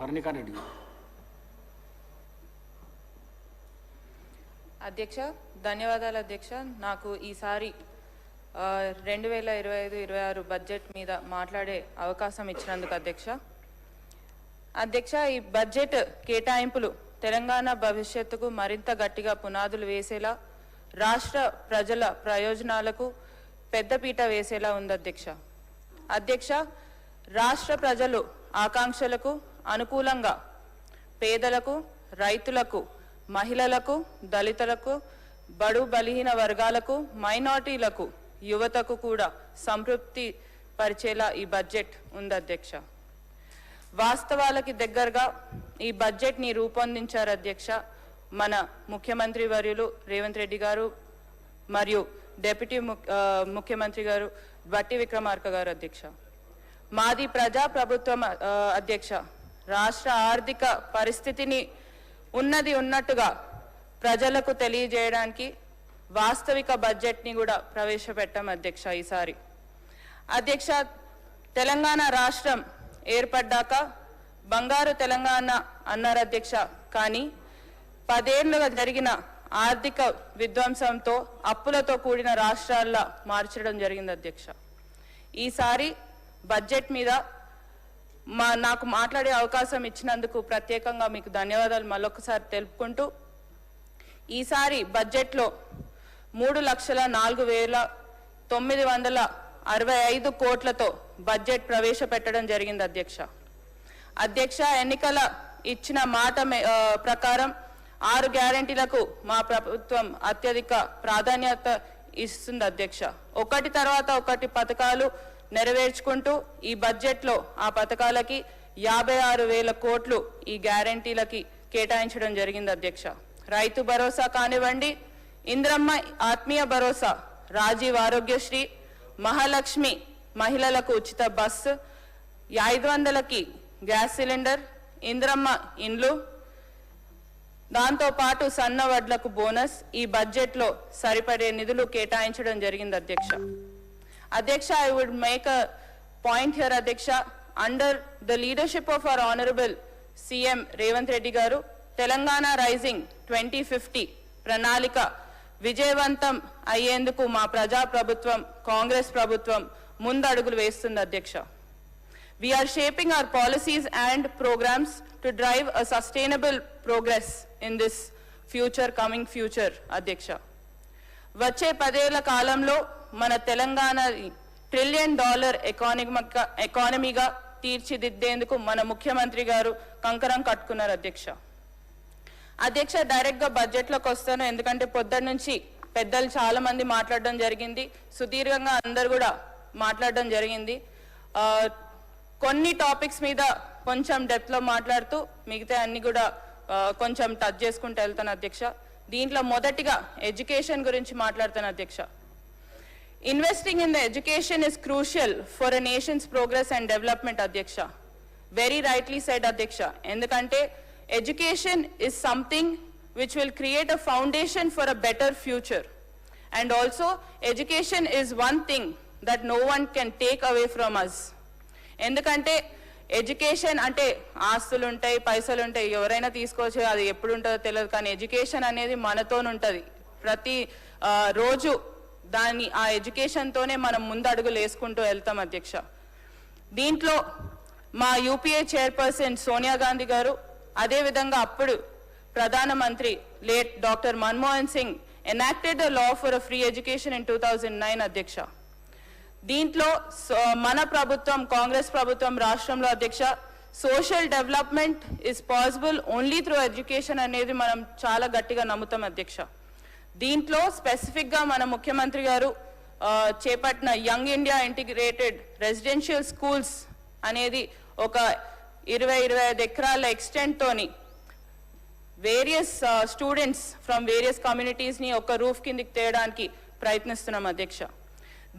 పర్ణికారెడ్డి గారు. అధ్యక్ష ధన్యవాదాలు అధ్యక్ష. నాకు ఈసారి రెండు వేల ఇరవై ఐదు ఇరవై ఆరు బడ్జెట్ మీద మాట్లాడే అవకాశం ఇచ్చినందుకు అధ్యక్ష. అధ్యక్ష ఈ బడ్జెట్ కేటాయింపులు తెలంగాణ భవిష్యత్తుకు మరింత గట్టిగా పునాదులు వేసేలా రాష్ట్ర ప్రజల ప్రయోజనాలకు పెద్దపీట వేసేలా ఉంది అధ్యక్ష. అధ్యక్ష రాష్ట్ర ప్రజలు ఆకాంక్షలకు అనుకూలంగా పేదలకు రైతులకు మహిళలకు దళితులకు బడు బలహీన వర్గాలకు మైనార్టీలకు యువతకు కూడా సంతృప్తి పరిచేలా ఈ బడ్జెట్ ఉంది అధ్యక్ష. వాస్తవాలకి దగ్గరగా ఈ బడ్జెట్ని రూపొందించారు అధ్యక్ష మన ముఖ్యమంత్రి వర్యులు రేవంత్ రెడ్డి గారు మరియు డిప్యూటీ ముఖ్యమంత్రి గారు బట్టి విక్రమార్క గారు అధ్యక్ష. మాది ప్రజా ప్రభుత్వం అధ్యక్ష. రాష్ట్ర ఆర్థిక పరిస్థితిని ఉన్నది ఉన్నట్టుగా ప్రజలకు తెలియజేయడానికి వాస్తవిక బడ్జెట్ని కూడా ప్రవేశపెట్టాం అధ్యక్ష ఈసారి. అధ్యక్ష తెలంగాణ రాష్ట్రం ఏర్పడ్డాక బంగారు తెలంగాణ అన్నారు అధ్యక్ష. కానీ పదేళ్ళుగా జరిగిన ఆర్థిక విధ్వంసంతో అప్పులతో కూడిన రాష్ట్రాల్లో మార్చడం జరిగింది అధ్యక్ష. ఈసారి బడ్జెట్ మీద మా నాకు మాట్లాడే అవకాశం ఇచ్చినందుకు ప్రత్యేకంగా మీకు ధన్యవాదాలు మరొకసారి తెలుపుకుంటూ ఈసారి బడ్జెట్లో మూడు లక్షల నాలుగు వేల తొమ్మిది వందల అరవై ఐదు కోట్లతో బడ్జెట్ ప్రవేశపెట్టడం జరిగింది అధ్యక్ష. అధ్యక్ష ఎన్నికల ఇచ్చిన మాట ప్రకారం ఆరు గ్యారంటీలకు మా ప్రభుత్వం అత్యధిక ప్రాధాన్యత ఇస్తుంది అధ్యక్ష. ఒకటి తర్వాత ఒకటి పథకాలు నెరవేర్చుకుంటూ ఈ బడ్జెట్లో ఆ పథకాలకి యాభై ఆరు వేల కోట్లు ఈ గ్యారంటీలకి కేటాయించడం జరిగింది అధ్యక్ష. రైతు భరోసా కానివ్వండి ఇంద్రమ్మ ఆత్మీయ భరోసా రాజీవ్ ఆరోగ్యశ్రీ మహాలక్ష్మి మహిళలకు ఉచిత బస్సు ఐదు వందలకి గ్యాస్ సిలిండర్ ఇంద్రమ్మ ఇండ్లు దాంతో పాటు సన్న వడ్లకు బోనస్ ఈ బడ్జెట్లో సరిపడే నిధులు కేటాయించడం జరిగింది అధ్యక్ష. Adhyaksha, I would make a point here, Adhyaksha. Under the leadership of our Honorable CM Revanth Reddy Garu, Telangana rising twenty fifty ప్రణాళిక విజయవంతం అయ్యేందుకు మా ప్రజా ప్రభుత్వం కాంగ్రెస్ ప్రభుత్వం ముందడుగులు వేస్తుంది అధ్యక్ష we're shaping our policies and programmes to drive a sustainable progress in this future coming future అధ్యక్ష వచ్చే పదేళ్ళ కాలంలో మన తెలంగాణ ట్రిలియన్ డాలర్ ఎకానమిక్ ఎకానమీగా తీర్చిదిద్దేందుకు మన ముఖ్యమంత్రి గారు కంకరం కట్టుకున్నారు అధ్యక్ష. అధ్యక్ష డైరెక్ట్గా బడ్జెట్లోకి వస్తాను. ఎందుకంటే పొద్దున్న నుంచి పెద్దలు చాలా మంది మాట్లాడడం జరిగింది. సుదీర్ఘంగా అందరు కూడా మాట్లాడడం జరిగింది. కొన్ని టాపిక్స్ మీద కొంచెం డెప్త్లో మాట్లాడుతూ మిగతా అన్ని కూడా కొంచెం టచ్ చేసుకుంటూ వెళ్తాను అధ్యక్ష. దీంట్లో మొదటిగా ఎడ్యుకేషన్ గురించి మాట్లాడతాను అధ్యక్ష. Investing in the education is crucial for a nation's progress and development అధ్యక్ష వెరీ రైట్లీ సెడ్ అధ్యక్ష ఎందుకంటే education is something which will create a foundation for a better future and also education is one thing that no one can take away from us. ఎందుకంటే education అంటే ఆస్తులు ఉంటాయి పైసలు ఉంటాయి ఎవరైనా తీసుకోవచ్చు అది ఎప్పుడు ఉంటుందో తెలియదు కానీ ఎడ్యుకేషన్ అనేది మనతోనుంటుంది ప్రతి రోజు దాన్ని ఆ ఎడ్యుకేషన్తోనే మనం ముందడుగులు వేసుకుంటూ వెళ్తాం అధ్యక్ష. దీంట్లో మా యూపీఏ చైర్పర్సన్ సోనియా గాంధీ గారు అదేవిధంగా అప్పుడు ప్రధానమంత్రి late doctor Manmohan Singh enacted the law for free education in two thousand nine అధ్యక్ష. దీంట్లో సో- మన ప్రభుత్వం కాంగ్రెస్ ప్రభుత్వం రాష్ట్రంలో అధ్యక్ష social development is possible only through education అనేది మనం చాలా గట్టిగా నమ్ముతాం అధ్యక్ష. దీంట్లో స్పెసిఫిక్గా మన ముఖ్యమంత్రి గారు చేపట్టిన young India integrated residential schools అనేది ఒక ఇరవై ఇరవై ఐదు ఎకరాల ఎక్స్టెంట్తోని వేరియస్ స్టూడెంట్స్ ఫ్రమ్ వేరియస్ కమ్యూనిటీస్ని ఒక రూఫ్ కిందికి తేయడానికి ప్రయత్నిస్తున్నాం అధ్యక్ష.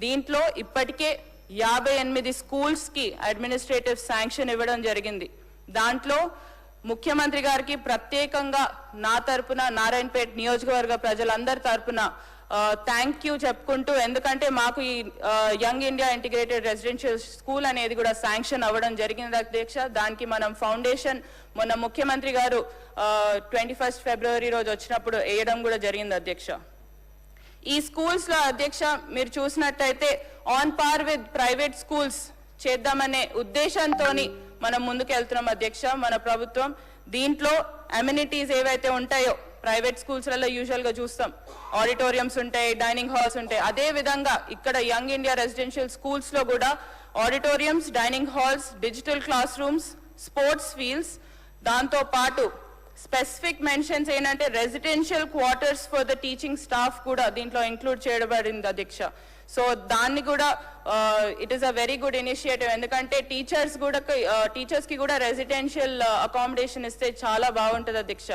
దీంట్లో ఇప్పటికే యాభై ఎనిమిది స్కూల్స్కి అడ్మినిస్ట్రేటివ్ శాంక్షన్ ఇవ్వడం జరిగింది. దాంట్లో ముఖ్యమంత్రి గారికి ప్రత్యేకంగా నా తరపున నారాయణపేట్ నియోజకవర్గ ప్రజలందరి తరపున థ్యాంక్ యూ చెప్పుకుంటూ ఎందుకంటే మాకు ఈ young India integrated residential school అనేది కూడా శాంక్షన్ అవ్వడం జరిగింది అధ్యక్ష. దానికి మనం ఫౌండేషన్ మొన్న ముఖ్యమంత్రి గారు ట్వంటీ ఫస్ట్ ఫిబ్రవరి రోజు వచ్చినప్పుడు వేయడం కూడా జరిగింది అధ్యక్ష. ఈ స్కూల్స్లో అధ్యక్ష మీరు చూసినట్టయితే on par with private schools చేద్దామనే ఉద్దేశంతో మనం ముందుకు వెళ్తున్నాం అధ్యక్ష మన ప్రభుత్వం. దీంట్లో అమ్యూనిటీస్ ఏవైతే ఉంటాయో ప్రైవేట్ స్కూల్స్లలో యూజువల్గా చూస్తాం. ఆడిటోరియంస్ ఉంటాయి డైనింగ్ హాల్స్ ఉంటాయి. అదే విధంగా ఇక్కడ యంగ్ ఇండియా రెసిడెన్షియల్ స్కూల్స్లో కూడా auditoriums dining halls digital class rooms sports fields దాంతో పాటు స్పెసిఫిక్ మెన్షన్స్ ఏంటంటే residential quarters for the teaching staff కూడా దీంట్లో ఇంక్లూడ్ చేయబడింది అధ్యక్ష. సో దాన్ని కూడా it is a very good initiative ఎందుకంటే టీచర్స్ కూడా టీచర్స్కి కూడా రెసిడెన్షియల్ అకామిడేషన్ ఇస్తే చాలా బాగుంటుంది అధ్యక్ష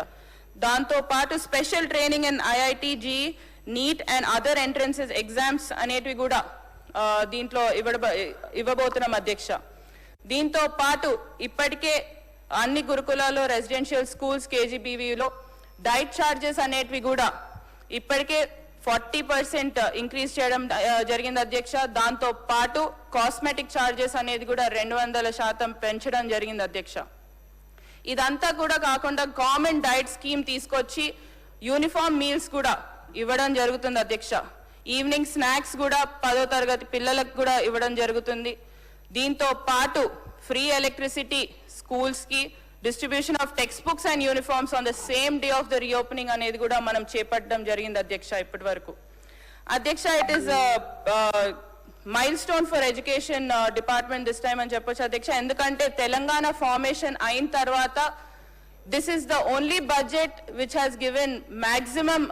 దాంతో పాటు special training in IIT JEE NEET and other entrances exams అనేటివి కూడా దీంట్లో ఇవ్వ ఇవ్వబోతున్నాం అధ్యక్ష దీంతో పాటు ఇప్పటికే అన్ని గురుకులాల్లో రెసిడెన్షియల్ స్కూల్స్ కేజీబీవీలో డైట్ ఛార్జెస్ అనేటివి కూడా ఇప్పటికే ఫార్టీ పర్సెంట్ ఇంక్రీజ్ చేయడం జరిగింది అధ్యక్ష. దాంతో పాటు కాస్మెటిక్ ఛార్జెస్ అనేది కూడా రెండు వందల శాతం పెంచడం జరిగింది అధ్యక్ష. ఇదంతా కూడా కాకుండా గవర్నమెంట్ డైట్ స్కీమ్ తీసుకొచ్చి యూనిఫామ్ మీల్స్ కూడా ఇవ్వడం జరుగుతుంది అధ్యక్ష. ఈవినింగ్ స్నాక్స్ కూడా పదో తరగతి పిల్లలకు కూడా ఇవ్వడం జరుగుతుంది. దీంతో పాటు ఫ్రీ ఎలక్ట్రిసిటీ స్కూల్స్కి distribution of text books and uniforms on the same day of the reopening అనేది కూడా మనం చేపట్టడం జరిగింది అధ్యక్ష ఇప్పటి వరకు. అధ్యక్ష it is milestone for education department this time అని చెప్పొచ్చు అధ్యక్ష. ఎందుకంటే తెలంగాణ ఫార్మేషన్ అయిన తర్వాత this is the only budget which has given maximum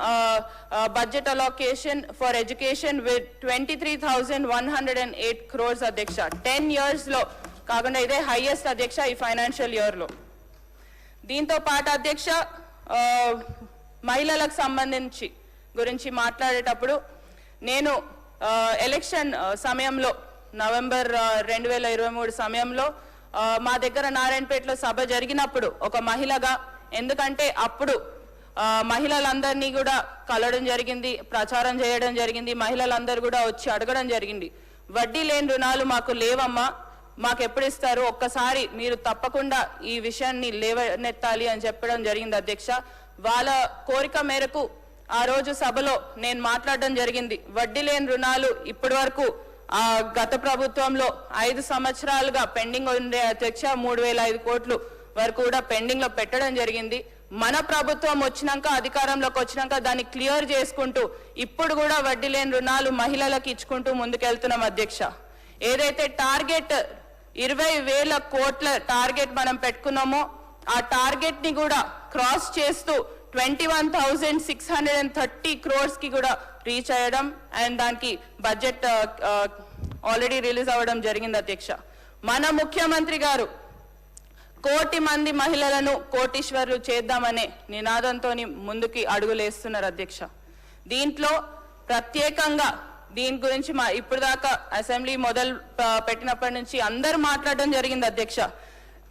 budget allocation for education with twenty three thousand one hundred and eight crores అధ్యక్ష. Ten ఇయర్స్లో కాకుండా ఇదే హైయెస్ట్ అధ్యక్ష ఈ ఫైనాన్షియల్ ఇయర్లో దీంతో పాటు అధ్యక్ష మహిళలకు సంబంధించి గురించి మాట్లాడేటప్పుడు నేను ఎలక్షన్ సమయంలో నవంబర్ రెండు వేల ఇరవై మూడు సమయంలో మా దగ్గర నారాయణపేటలో సభ జరిగినప్పుడు ఒక మహిళగా ఎందుకంటే అప్పుడు మహిళలందరినీ కూడా కలవడం జరిగింది ప్రచారం చేయడం జరిగింది మహిళలందరూ కూడా వచ్చి అడగడం జరిగింది. వడ్డీ లేని రుణాలు మాకు లేవమ్మా మాకు ఎప్పుడు ఇస్తారు ఒక్కసారి మీరు తప్పకుండా ఈ విషయాన్ని లేవనెత్తాలి అని చెప్పడం జరిగింది అధ్యక్ష. వాళ్ళ కోరిక మేరకు ఆ రోజు సభలో నేను మాట్లాడడం జరిగింది. వడ్డీ లేని రుణాలు ఇప్పటి వరకు ఆ గత ప్రభుత్వంలో ఐదు సంవత్సరాలుగా పెండింగ్ ఉండే అధ్యక్ష మూడు వేల ఐదు కోట్లు వరకు కూడా పెండింగ్లో పెట్టడం జరిగింది. మన ప్రభుత్వం వచ్చినాక అధికారంలోకి వచ్చినాక దాన్ని క్లియర్ చేసుకుంటూ ఇప్పుడు కూడా వడ్డీ లేని రుణాలు మహిళలకు ఇచ్చుకుంటూ ముందుకెళ్తున్నాం అధ్యక్ష. ఏదైతే టార్గెట్ ఇరవై వేల కోట్ల టార్గెట్ మనం పెట్టుకున్నామో. ఆ టార్గెట్ని కూడా క్రాస్ చేస్తూ twenty one thousand six hundred and thirty క్రోర్స్కి కూడా రీచ్ అయ్యడం అండ్ దానికి బడ్జెట్ ఆల్రెడీ రిలీజ్ అవ్వడం జరిగింది అధ్యక్ష. మన ముఖ్యమంత్రి గారు కోటి మంది మహిళలను కోటీశ్వర్లు చేద్దామనే నినాదంతో ముందుకి అడుగులేస్తున్నారు అధ్యక్ష. దీంట్లో ప్రత్యేకంగా దీని గురించి మా ఇప్పుడు దాకా అసెంబ్లీ మొదలు పెట్టినప్పటి నుంచి అందరు మాట్లాడడం జరిగింది అధ్యక్ష.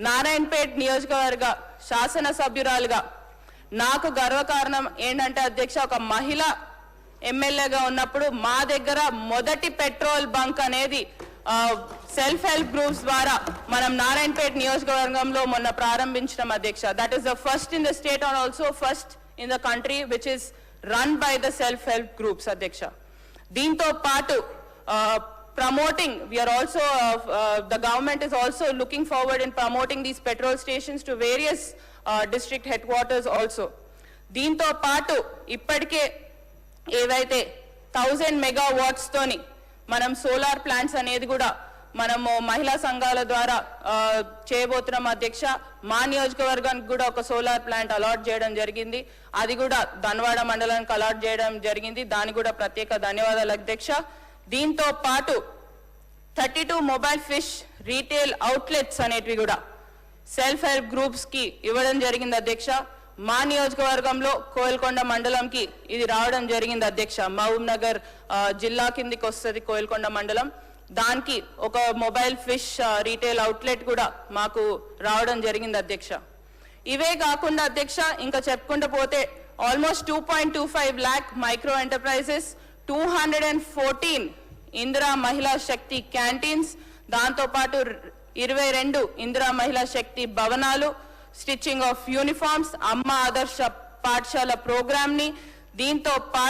నారాయణపేట్ నియోజకవర్గ శాసన సభ్యురాలుగా నాకు గర్వకారణం ఏంటంటే అధ్యక్ష ఒక మహిళ ఎమ్మెల్యేగా ఉన్నప్పుడు మా దగ్గర మొదటి పెట్రోల్ బంక్ అనేది సెల్ఫ్ హెల్ప్ గ్రూప్స్ ద్వారా మనం నారాయణపేట్ నియోజకవర్గంలో మొన్న ప్రారంభించడం అధ్యక్ష. That is the first in the state and also first in the country which is run by the self help groups అధ్యక్ష. దీంతో పాటు promoting we are also the government is also looking forward in promoting these petrol stations to various district headquarters also దీంతో పాటు ఇప్పటికే ఏవైతే thousand mega వాట్స్తోని మనం solar plants అనేది కూడా మనము మహిళా సంఘాల ద్వారా చేయబోతున్నాం అధ్యక్ష. మా నియోజకవర్గానికి కూడా ఒక సోలార్ ప్లాంట్ అలాట్ చేయడం జరిగింది. అది కూడా ధన్వాడ మండలానికి అలాట్ చేయడం జరిగింది. దానికి కూడా ప్రత్యేక ధన్యవాదాలు అధ్యక్ష. దీంతో పాటు thirty two mobile fish retail outlets అనేటివి కూడా సెల్ఫ్ హెల్ప్ గ్రూప్స్కి ఇవ్వడం జరిగింది అధ్యక్ష. మా నియోజకవర్గంలో కోయల్కొండ మండలంకి ఇది రావడం జరిగింది అధ్యక్ష. మహబూబ్ నగర్ జిల్లా కిందికి వస్తుంది కోయల్కొండ మండలం. దానికి ఒక మొబైల్ ఫిష్ రీటైల్ అవుట్లెట్ కూడా మాకు రావడం జరిగింది అధ్యక్ష. ఇవే కాకుండా అధ్యక్ష ఇంకా చెప్పుకుంటూ పోతే almost two point two five lakh micro enterprises two hundred and fourteen Indira Mahila Shakti canteens దాంతోపాటు ఇరవై రెండు ఇందిరా మహిళా శక్తి భవనాలు స్టిచ్చింగ్ ఆఫ్ యూనిఫామ్స్ అమ్మ ఆదర్శ పాఠశాల ప్రోగ్రామ్ని దీంతో పాటు